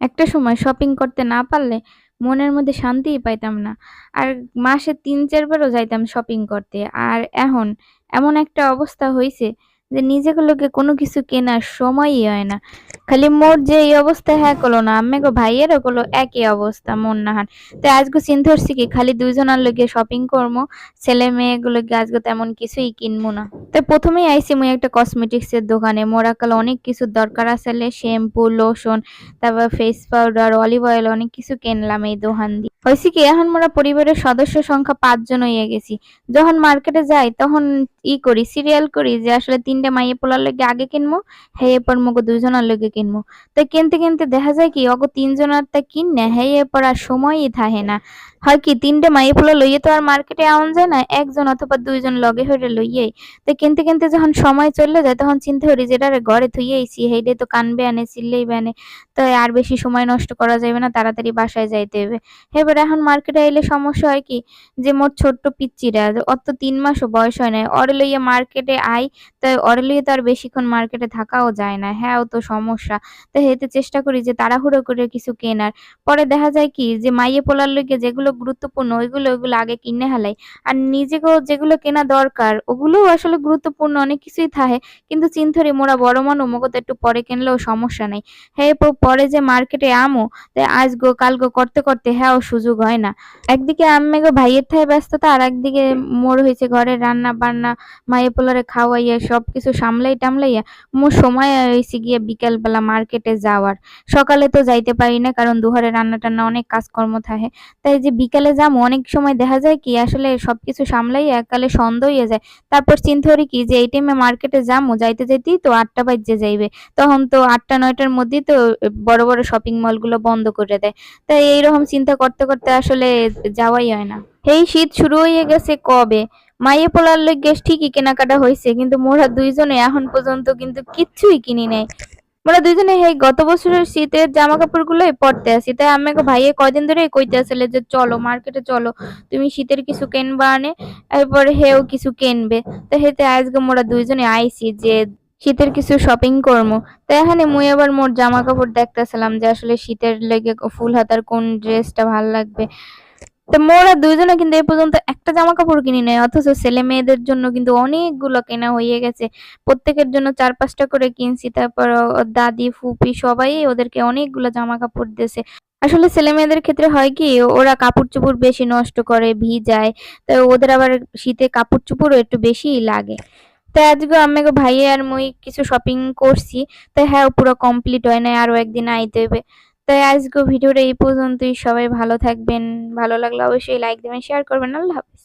একটা সময় শপিং করতে না পারলে মনের মধ্যে শান্তিই পাইতাম না। আর মাসে তিন, চারবারও যাইতাম শপিং করতে। আর এখন এমন একটা অবস্থা হয়েছে যে নিজেগুলোকে কোনো কিছু কেনার সময়ই হয় না। খালি মোর যে এই অবস্থা হ্যাঁ কলো না আমি গো ভাইয়েরও কলো একই অবস্থা, মন নাহান। তো আজকে চিন্তা করছি কি, খালি দুইজনার লগে শপিং করব ছেলে মেয়েগুলোকে আজকে তেমন কিছুই কিনবো না। তো প্রথমেই আইসি মুই একটা কসমেটিক্সের দোকানে। মোরা কাল অনেক কিছু দরকার আসলে শ্যাম্পু, লোশন, তারপর ফেস পাউডার, অলিভ অয়েল অনেক কিছু কিনলাম এই দোকান দিয়ে। হইছে কি এখন মোরা পরিবারের সদস্য সংখ্যা ৫ জন হইয়া গেছি। যখন মার্কেটে যাই তখন ই করি সিরিয়াল করি যে আসলে ৩ টা মাইয়া পোলার আগে কিনবো, মগো কিনবো। তো কিনতে কিনতে দেখা যায় কি অগো ৩ জনারটা কিন্নে আর সময়ই থাহে না। হয় কি ৩ টা মাইয়া পোলা লইয়া তো আর মার্কেটে যায় না। একজন অথবা দুইজন লগে হইরে লইয়াই। তো কিনতে কিনতে যখন সময় চলে যায় তখন চিন্তা করি যে এটারে ঘরে থুইয়া আইছি হেইডা তো কানবে আনে চিল্লাইবে আনে। তো আর বেশি সময় নষ্ট করা যাবে না তাড়াতাড়ি বাসায় যাইতে হইবে। এবার এখন মার্কেটে আইলে সমস্যা হয় কি যে মোর ছোট্ট পিচ্চিরা ওর তো ৩ মাসও বয়স হয় নাই। ওরে লইয়া মার্কেটে আই তো ওরে লইয়া তো আর বেশিক্ষণ মার্কেটে থাকাও যায় না। হ্যাঁও তো সমস্যা। তো হেইতে চেষ্টা করি যে তাড়াহুড়ো করে কিছু কেনার। পরে দেখা যায় কি যে মাইয়া পোলার লইগে যেগুলো গুরুত্বপূর্ণ, ওইগুলো ওইগুলো আগে কিনে হালাই। আর নিজেকেও যেগুলো কেনা দরকার, ওগুলোও আসলে গুরুত্বপূর্ণ, অনেক কিছুই থাহে। কিন্তু চিন্তা করি মোরা বড় মানু মগো তো একটু পরে কিনলেও সমস্যা নাই। হ্যাঁ পরে যে মার্কেটে আমু, তো আজগো কালগো করতে করতে হ্যাঁও সুযোগ হয় না। একদিকে আম্মেগো ভাইয়ের ঠায় ব্যস্ততা, আর একদিকে মোর হইছে ঘরের রান্না বান্না মাইয়া পোলারে খাওয়াইয়া, সবকিছু সামলাই টামলাইয়া, মোর সময় হইছে গিয়ে বিকেল বেলা মার্কেটে যাওয়ার। সকালে তো যাইতে পারি না, কারণ দুপুরে রান্না টান্না অনেক কাজকর্ম থাহে। তাই যে বিকালে যামু, অনেক সময় দেখা যায় কি, আসলে সবকিছু সামলাইয়া একালে সন্ধ্যা হইয়া যায়। তারপর চিন্তা করি কি, যে এই টাইমে মার্কেটে যামু, যাইতে যাইতেই তো ৮টা বাইজ্যা যাইবে। তখন তো ৮টা-৯টার মধ্যেই তো বড় বড় শপিং মলগুলো বন্ধ করে দেয়। তাই এইরকম চিন্তা করতে করতে আসলে যাওয়াই হয় না। এই শীত শুরু হইয়া গেছে কবে। মাইয়া পোলার লোক লইগ্যা ঠিকই কেনাকাটা হইছে কিন্তু মোরা দুইজনে এখন পর্যন্ত কিন্তু কিচ্ছুই কিনি নাই। মোরা দুইজনে হেই, গত বছরের শীতের জামা কাপড়গুলোই পরতে আসি তাই আম্মেগো ভাইয়ে কয়দিন ধরেই কইতাছিল যে, চলো, মার্কেটে চলো। তুমি শীতের কিছু কেনবা আনে। এরপর হেও কিছু কেনবে তো হেতে আজকে মোরা দুইজনে আইছি যে শীতের কিছু শপিং করমু। তো এখানে মুই আবার মোর জামা কাপড় দেখতাছিলাম যে আসলে শীতের লেগে ফুল হাতার কোন ড্রেসটা ভালো লাগবে। তো মোরা দুইজনে কিন্তু এই পর্যন্ত একটা জামা কাপড় কিনি নাই। অথচ ছেলে মেয়েদের জন্য কিন্তু অনেকগুলো কেনা হয়ে গেছে। প্রত্যেকের জন্য চার পাঁচটা করে কিনছি। তারপর দাদি, ফুপি সবাই ওদেরকে অনেকগুলো জামা কাপড় দিয়েছে আসলে ছেলে মেয়েদের ক্ষেত্রে হয় কি ওরা কাপড়-চোপড় বেশি নষ্ট করে, ভিজায়। তো ওদের আবার শীতে কাপড়-চোপড়ও একটু বেশিই লাগে। তো আজকে আমি ভাইয়ে আর মুই কিছু শপিং করছি। তাই হ্যাঁ পুরো কমপ্লিট হয় নাই, আরও একদিন আইতে হবে তাই আজকে ভিডিওটা এই পর্যন্তই। সবাই ভালো থাকবেন। ভালো লাগলে অবশ্যই লাইক দেবেন শেয়ার করবেন। আল্লাহ হাফেজ।